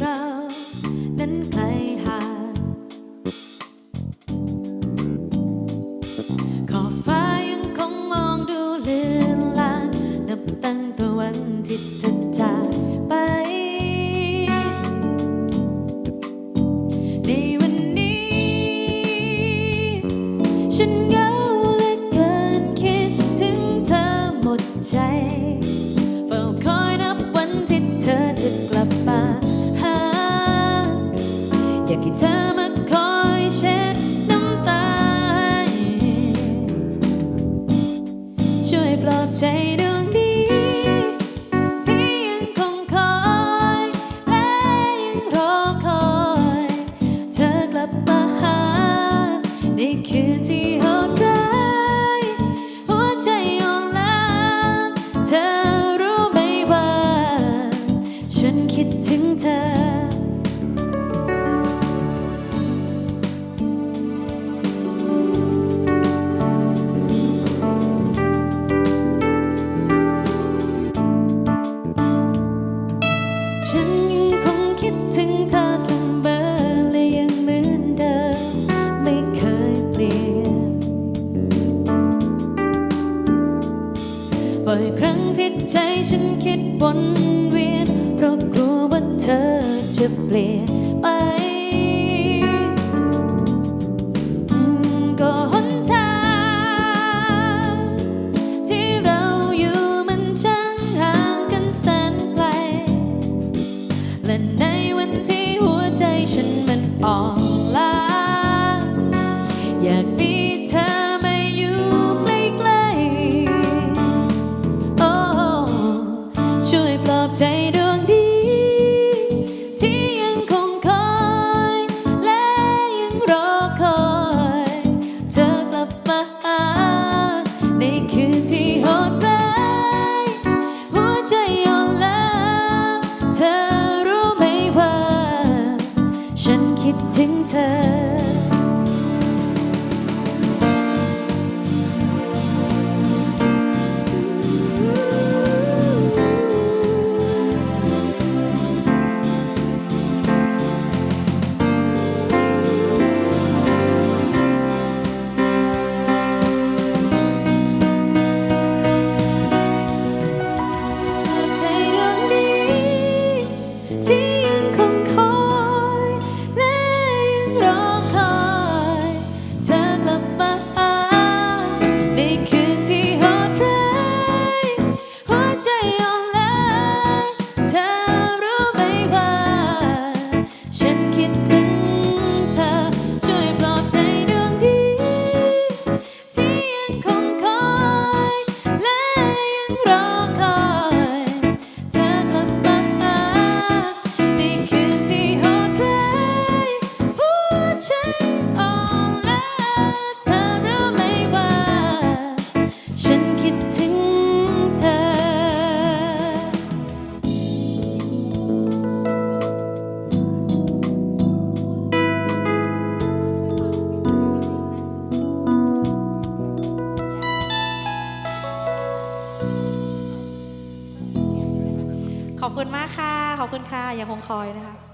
เากให้เธอมาคอยเช็ดน้ำตา ช่วยปลอบใจดวงนี้ที่ยังคงคอยและยังรอคอย เธอกลับมาหาในคืนที่โหดร้ายหัวใจอ่อนล้าเธอรู้ไหมว่า ฉันคิดถึงเธอ เสมอและยังเหมือนเดิมไม่เคยเปลี่ยนบ่อยครั้งที่ใจฉันคิดวนเวียนเพราะกลัวว่าเธอจะเปลี่ยนไป ในคืนที่โหดร้ายหัวใจอ่อนล้าเธอรู้ไหมว่า ฉันคิดถึงเธอ อบคุณมากค่ะ ขอบคุณค่ะยังคงคอยนะคะ